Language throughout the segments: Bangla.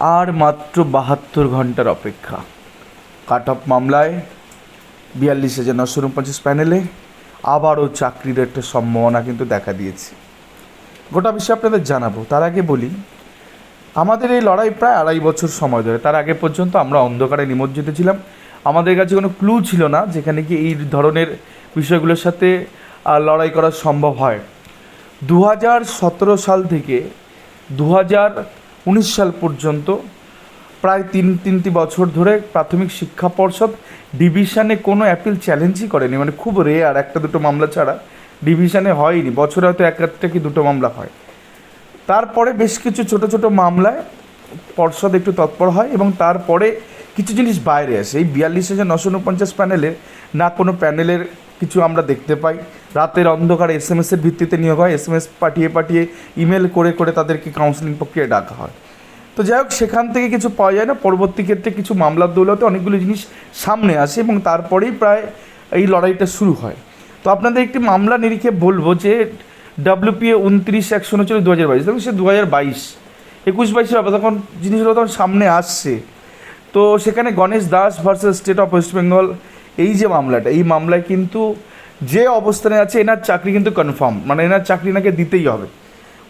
আর মাত্র বাহাত্তর ঘণ্টার অপেক্ষা। কাট অফ মামলায় বিয়াল্লিশ হাজার নশো উনপঞ্চাশ প্যানেলে আবারও চাকরির একটা সম্ভাবনা কিন্তু দেখা দিয়েছে। গোটা বিষয়ে আপনাদের জানাব। তার আগে বলি, আমাদের এই লড়াই প্রায় আড়াই বছর সময় ধরে। তার আগে পর্যন্ত আমরা অন্ধকারে নিমজ্জিত ছিলাম। আমাদের কাছে কোনো ক্লু ছিল না যেখানে কি এই ধরনের বিষয়গুলোর সাথে লড়াই করা সম্ভব হয়। দু হাজার সতেরো সাল থেকে দু হাজার উনিশ সাল পর্যন্ত প্রায় তিন, তিনটি বছর ধরে প্রাথমিক শিক্ষা পর্ষদ ডিভিশনে কোনো অ্যাপিল চ্যালেঞ্জই করেনি। মানে খুব রেয়ার একটা দুটো মামলা ছাড়া ডিভিশনে হয়নি। বছরে হয়তো এক একটা কি দুটো মামলা হয়। তারপরে বেশ কিছু ছোট ছোট মামলায় পর্ষদ একটু তৎপর হয় এবং তারপরে কিছু জিনিস বাইরে আসে। এই বিয়াল্লিশ হাজার নশো উনপঞ্চাশ প্যানেলে না কোনো প্যানেলের কিছু আমরা দেখতে পাই। রাতের অন্ধকারে এস এম এসের ভিত্তিতে নিয়োগ হয়। এস এম এস পাঠিয়ে পাঠিয়ে ইমেল করে করে তাদেরকে কাউন্সিলিং প্রক্রিয়ায় ডাকা হয়। তো যাই হোক, সেখান থেকে কিছু পাওয়া যায় না। পরবর্তী ক্ষেত্রে কিছু মামলার দৌলতে অনেকগুলো জিনিস সামনে আসে এবং তারপরেই প্রায় এই লড়াইটা শুরু হয়। তো আপনাদের একটি মামলা নিরিখে বলব যে ডাব্লিউপিএ উনত্রিশ, একশো উনচল্লিশ দু হাজার বাইশ। দেখুন, সে দু হাজার বাইশ। একুশ বাইশের ব্যাপার, তখন জিনিসগুলো তখন সামনে আসছে। তো সেখানে Ganesh Das versus state of West Bengal এই যে মামলাটা, এই মামলায় কিন্তু যে অবস্থানে আছে, এনার চাকরি কিন্তু কনফার্ম মানে এনার চাকরি এনাকে দিতেই হবে।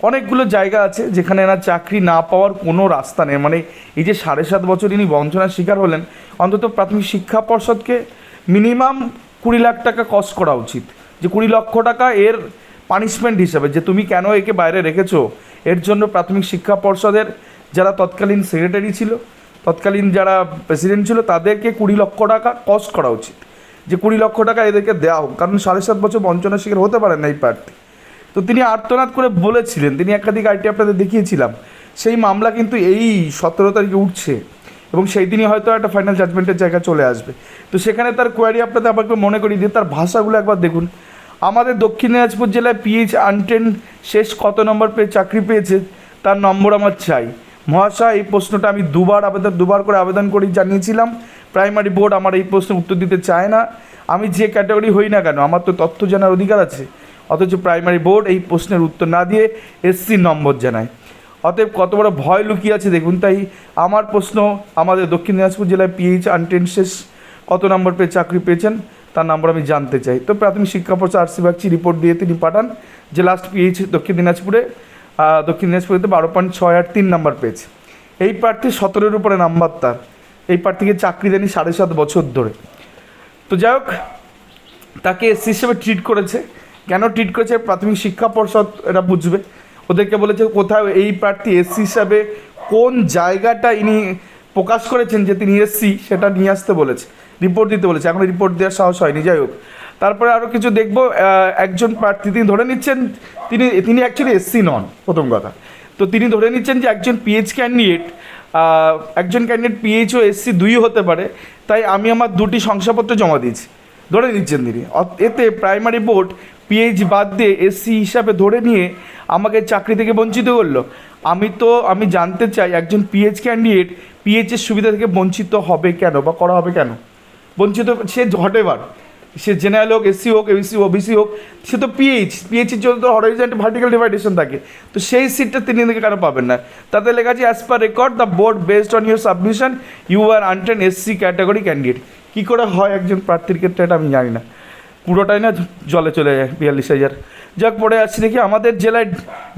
অনেকগুলো জায়গা আছে যেখানে এনার চাকরি না পাওয়ার কোনো রাস্তা নেই। মানে এই যে সাড়ে সাত বছর ইনি বঞ্চনার শিকার হলেন, অন্তত প্রাথমিক শিক্ষা পর্ষদকে মিনিমাম কুড়ি লাখ টাকা কস্ট করা উচিত। যে কুড়ি লক্ষ টাকা এর পানিশমেন্ট হিসাবে, যে তুমি কেন একে বাইরে রেখেছো, এর জন্য প্রাথমিক শিক্ষা পর্ষদের যারা তৎকালীন সেক্রেটারি ছিল তৎকালীন যারা প্রেসিডেন্ট ছিল, তাদেরকে কুড়ি লক্ষ টাকা কস্ট করা উচিত। যে কুড়ি লক্ষ টাকা এদেরকে দেওয়া হোক, কারণ সাড়ে সাত বছর বঞ্চনার শিকার হতে পারেন না এই প্রার্থী। তো তিনি আর্তনাদ করে বলেছিলেন, তিনি একাধিক আইটি আপনাদের দেখিয়েছিলাম, সেই মামলা কিন্তু এই সতেরো তারিখে উঠছে এবং সেই দিনই হয়তো একটা ফাইনাল জাজমেন্টের জায়গা চলে আসবে। তো সেখানে তার কোয়ারি আপনাদের একবার মনে করি দিয়ে তার ভাষাগুলো একবার দেখুন। আমাদের দক্ষিণ দিনাজপুর জেলায় পিএইচ আনটেন শেষ কত নম্বর পেয়ে চাকরি পেয়েছে, তার নম্বর আমার চাই। মহাশয়, এই প্রশ্নটা আমি দুবার আবেদন দুবার করে আবেদন করি জানিয়েছিলাম। প্রাইমারি বোর্ড আমার এই প্রশ্নের উত্তর দিতে চায় না। আমি যে ক্যাটাগরি হই না কেন, আমার তো তথ্য জানার অধিকার আছে। অথচ প্রাইমারি বোর্ড এই প্রশ্নের উত্তর না দিয়ে এসসি নম্বর জানায়। অতএব কত বড় ভয় লুকিয়ে আছে দেখুন তাই আমার প্রশ্ন, আমাদের দক্ষিণ দিনাজপুর জেলায় পিএইচ আনটেন শেষ। কত নম্বর পেয়ে চাকরি পেয়েছেন? তার নাম্বার আমি জানতে চাই। তো প্রাথমিক শিক্ষা পর্ষদ আরসি বাগচি রিপোর্ট দিয়ে তিনি পাঠান যে লাস্ট পিএইচ দক্ষিণ দিনাজপুরে। দক্ষিণ দিনাজপুরেতে বারো পয়েন্ট ছয় আট তিন নাম্বার পেয়েছে। এই প্রার্থী সতেরোর উপরে নাম্বার তার। এই প্রার্থীকে চাকরি দেনি সাড়ে সাত বছর ধরে। তো যাই হোক, তাকে এসসি হিসেবে ট্রিট করেছে। কেন ট্রিট করেছে? প্রাথমিক শিক্ষা পর্ষদ এটা বুঝবে। ওদেরকে বলেছে কোথাও এই প্রার্থী এসসি হিসাবে কোন জায়গাটা ইনি প্রকাশ করেছেন যে তিনি এসসি সেটা নিয়ে আসতে বলেছে। রিপোর্ট দিতে বলেছে। এখন রিপোর্ট দেওয়ার সাহস হয়নি। যাই হোক তারপরে আরও কিছু দেখব একজন প্রার্থী তিনি ধরে নিচ্ছেন, তিনি তিনি অ্যাকচুয়ালি এসসি নন, প্রথম কথা। তো তিনি ধরে নিচ্ছেন যে একজন পিএইচ ক্যান্ডিডেট একজন ক্যান্ডিডেট পিএইচ ও এসসি দুই হতে পারে, তাই আমি আমার দুটি শংসাপত্র জমা দিয়েছি। ধরে নিচ্ছেন তিনি। এতে প্রাইমারি বোর্ড পিএইচ বাদ দিয়ে এসসি হিসাবে ধরে নিয়ে আমাকে চাকরি থেকে বঞ্চিত করল। আমি তো, আমি জানতে চাই একজন পিএইচ ক্যান্ডিডেট পিএইচের সুবিধা থেকে বঞ্চিত হবে কেন বা করা হবে কেন? বঞ্চিত, সে হটেবার সে জেনারেল হোক, এসসি হোক এবিসি ওবিসি হোক, সে তো পিএইচ পিএইচের জন্য তো হরাইজেন্ট ভার্টিক্যাল ডিভাইডেশন থাকে। তো সেই সিটটা তিনি কেন পাবেন না? তাতে লেখা আছে as per record the board based on your submission you are আনটেন SC category candidate কী করে হয় একজন প্রার্থীর ক্ষেত্রে এটা আমি জানি না। পুরোটাই না জলে চলে যায়, বিয়াল্লিশ হাজার। যাক, পরে আসছি দেখি, আমাদের জেলায়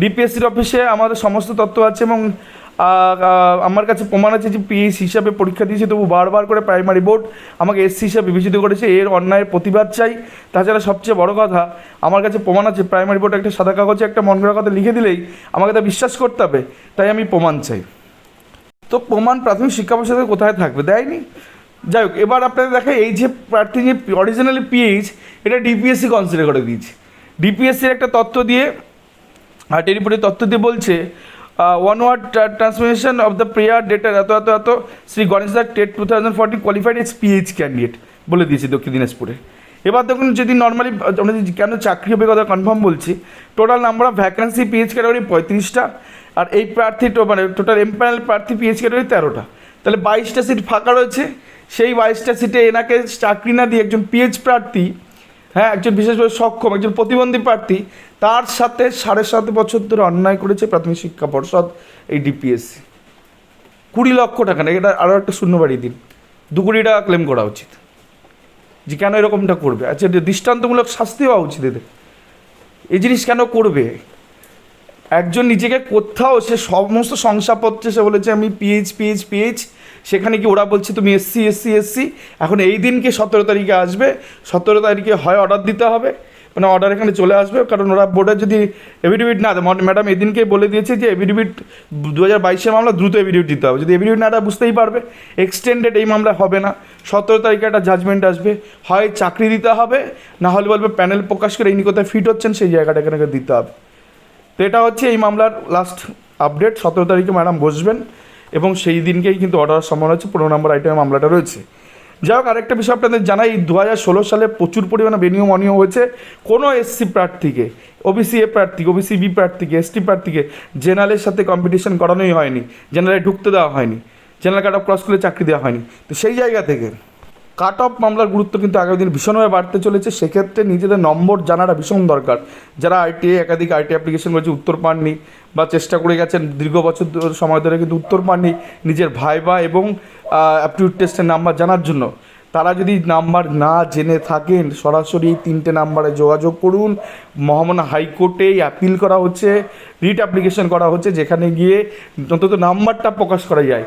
ডিপিএসসির অফিসে আমাদের সমস্ত তথ্য আছে এবং আমার কাছে প্রমাণ আছে যে পিএইচ হিসাবে পরীক্ষা দিয়েছি, তবু বারবার করে প্রাইমারি বোর্ড আমাকে এসসি হিসাবে বিবেচিত করেছে, এর অন্যায়ের প্রতিবাদ চাই। তাছাড়া সবচেয়ে বড় কথা, আমার কাছে প্রমাণ আছে প্রাইমারি বোর্ড একটা সাদা কাগজে, একটা মন করা কথা লিখে দিলেই আমাকে তা বিশ্বাস করতে হবে। তাই আমি প্রমাণ চাই। তো প্রমাণ প্রাথমিক শিক্ষা পরিষদের কোথায় থাকবে? দেয়নি। যাই হোক, এবার আপনাদের দেখা এই যে প্রার্থী যে অরিজিনালি পিএইচ এটা ডিপিএসসি কনসিডার করে দিয়েছে। ডিপিএসসির একটা তথ্য দিয়ে, আর রিপোর্টের তথ্য দিয়ে বলছে one word transmission of the prior ডেটার এত এত এত, Shri Ganesh Das TET two thousand fourteen qualified as PH candidate বলে দিয়েছি দক্ষিণ দিনাজপুরে। এবার দেখুন যদি নর্মালি আমরা কেন চাকরি হবে কথা কনফার্ম বলছি total number of vacancy PH category পঁয়ত্রিশটা, আর এই প্রার্থী মানে টোটাল এমপ্যানেল প্রার্থী পিএইচ ক্যাটাগরি তেরোটা। তাহলে বাইশটা সিট ফাঁকা রয়েছে, সেই বাইশটা সিটে এনাকে চাকরি না দিয়ে একজন পিএইচ প্রার্থী হ্যাঁ একজন বিশেষভাবে সক্ষম, একজন প্রতিবন্ধী প্রার্থী, তার সাথে সাড়ে সাত বছর ধরে অন্যায় করেছে প্রাথমিক শিক্ষা পর্ষদ, এই ডিপিএসসি কুড়ি লক্ষ টাকা না এটা আরও একটা শূন্য বাড়িয়ে দিন। দু কোটি টাকা ক্লেম করা উচিত। যে কেন এরকমটা করবে? আচ্ছা দৃষ্টান্তমূলক শাস্তি হওয়া উচিত এদের। এই জিনিস কেন করবে? একজন নিজেকে কোথাও সে সমস্ত শংসাপত্রে সে বলেছে, আমি পিএইচ পিএইচ পিএইচ সেখানে কি ওরা বলছে, তুমি এসসি এসসি এসসি এখন এই দিনকে সতেরো তারিখে আসবে? সতেরো তারিখে হয় অর্ডার দিতে হবে। মানে অর্ডার এখানে চলে আসবে, কারণ ওরা বোর্ডে যদি এভিডেভিট না দেয় ম্যাডাম এদিনকে বলে দিয়েছে যে এভিডেভিট দু হাজার বাইশে মামলা দ্রুত এভিডেভিট দিতে হবে। যদি এভিডেভিট না দেয়, বুঝতেই পারবে। এক্সটেন্ডেড এই মামলা হবে না। সতেরো তারিখে একটা জাজমেন্ট আসবে। হয় চাকরি দিতে হবে, না হলে বলবে প্যানেল প্রকাশ করে ইনি কোথায় ফিট হচ্ছেন, সেই জায়গাটা এখানে দিতে হবে। তো এটা হচ্ছে এই মামলার লাস্ট আপডেট সতেরো তারিখে ম্যাডাম বসবেন এবং সেই দিনকেই কিন্তু অর্ডার সম্ভাবনা হচ্ছে পনেরো নম্বর আইটেমে মামলাটা রয়েছে। যাই হোক, আরেকটা বিষয় আপনাদের জানাই দু হাজার ষোলো সালে প্রচুর পরিমাণে বেনিয়ম অনিয়ম হয়েছে কোনো এসসি প্রার্থীকে ওবিসি এ প্রার্থী ওবিসি বি প্রার্থীকে এসটি প্রার্থীকে জেনারেলের সাথে কম্পিটিশন করানোই হয়নি জেনারেলে ঢুকতে দেওয়া হয়নি জেনারেল কাট অফ ক্রস করে চাকরি দেওয়া হয়নি। তো সেই জায়গা থেকে কাট অফ মামলার গুরুত্ব কিন্তু আগামী দিন ভীষণভাবে বাড়তে চলেছে। সেক্ষেত্রে নিজেদের নম্বর জানাটা ভীষণ দরকার। যারা আইটিআই একাধিক আইটি অ্যাপ্লিকেশন করেছে উত্তর পাননি বা চেষ্টা করে গেছেন দীর্ঘ বছর সময় ধরে কিন্তু উত্তর পাননি নিজের ভাইবা এবং অ্যাপটিউড টেস্টের নাম্বার জানার জন্য। তারা যদি নাম্বার না জেনে থাকেন, সরাসরি তিনটে নাম্বারে যোগাযোগ করুন। মহামানা হাইকোর্টেই অ্যাপিল করা হচ্ছে, রিট অ্যাপ্লিকেশন করা হচ্ছে, যেখানে গিয়ে অন্তত নাম্বারটা প্রকাশ করা যায়।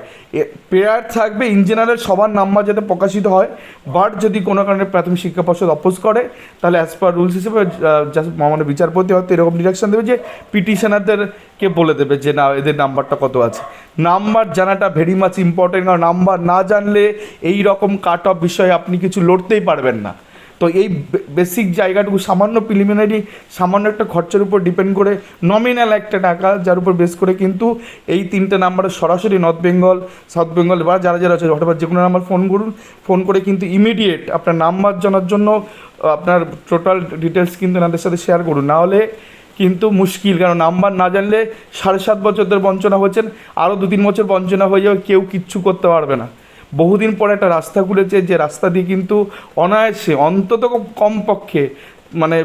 প্রেয়ার থাকবে, ইন জেনারেল সবার নাম্বার যাতে প্রকাশিত হয়, বাট যদি কোনো কারণে প্রাথমিক শিক্ষা পর্ষদ অপোজ করে, তাহলে অ্যাজ পার রুলস হিসেবে মহামান্য বিচারপতি হয়তো এরকম ডিরেকশন দেবে যে পিটিশনারদেরকে বলে দেবে যে না, এদের নাম্বারটা কত আছে? নাম্বার জানাটা ভেরি মাচ ইম্পর্টেন্ট কারণ নাম্বার না জানলে এই রকম কাট অফ বিষয়ে আপনি কিছু লড়তেই পারবেন না। তো এই বেসিক জায়গাটুকু সামান্য প্রিলিমিনারি সামান্য একটা খরচের উপর ডিপেন্ড করে নমিনাল একটা টাকা যার উপর বেস করে কিন্তু এই তিনটে নাম্বারে সরাসরি নর্থ বেঙ্গল সাউথ বেঙ্গল বা যারা যারা আছে, অথবা যে কোনো নাম্বার ফোন করুন ফোন করে কিন্তু ইমিডিয়েট আপনার নাম্বার জানার জন্য আপনার টোটাল ডিটেলস কিন্তু এনাদের সাথে শেয়ার করুন। না হলে কিন্তু মুশকিল, কারণ নাম্বার না জানলে সাড়ে সাত বছর ধরে বঞ্চনা হচ্ছেন, আরও দু তিন বছর বঞ্চনা হয়ে যাবে, কেউ কিচ্ছু করতে পারবে না। বহুদিন পরে একটা রাস্তা খুলেছে, যে রাস্তা দিয়ে কিন্তু অনায়াসে, অন্তত কমপক্ষে মানে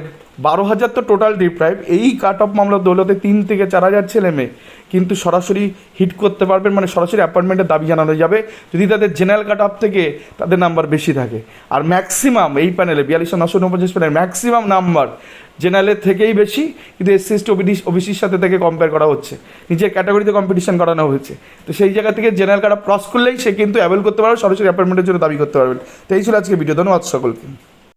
বারো হাজার তো টোটাল ডিপ্রাইভ এই কাট অফ মামলার দৌলতে তিন থেকে চার হাজার ছেলে মেয়ে কিন্তু সরাসরি হিট করতে পারবেন মানে সরাসরি অ্যাপয়েন্টমেন্টের দাবি জানানো যাবে। যদি তাদের জেনারেল কাট অফ থেকে তাদের নাম্বার বেশি থাকে। আর ম্যাক্সিমাম এই প্যানেলে বিয়াল্লিশশো নশো উনপঞ্চাশ প্যানেল ম্যাক্সিমাম নাম্বার জেনারেলের থেকেই বেশি, কিন্তু এসসি এসটি ওবিডি ওবিসির সাথে থেকে কম্পেয়ার করা হচ্ছে। নিজের ক্যাটাগরিতে কম্পিটিশন করানো হয়েছে। তো সেই জায়গা থেকে জেনারেল কার্ড ক্রস করলেই সে কিন্তু অ্যাভেল করতে পারবে, সরাসরি অ্যাপয়েন্টমেন্টের জন্য দাবি করতে পারবেন তো এই ছিল আজকে ভিডিও ধন্যবাদ সকলকে।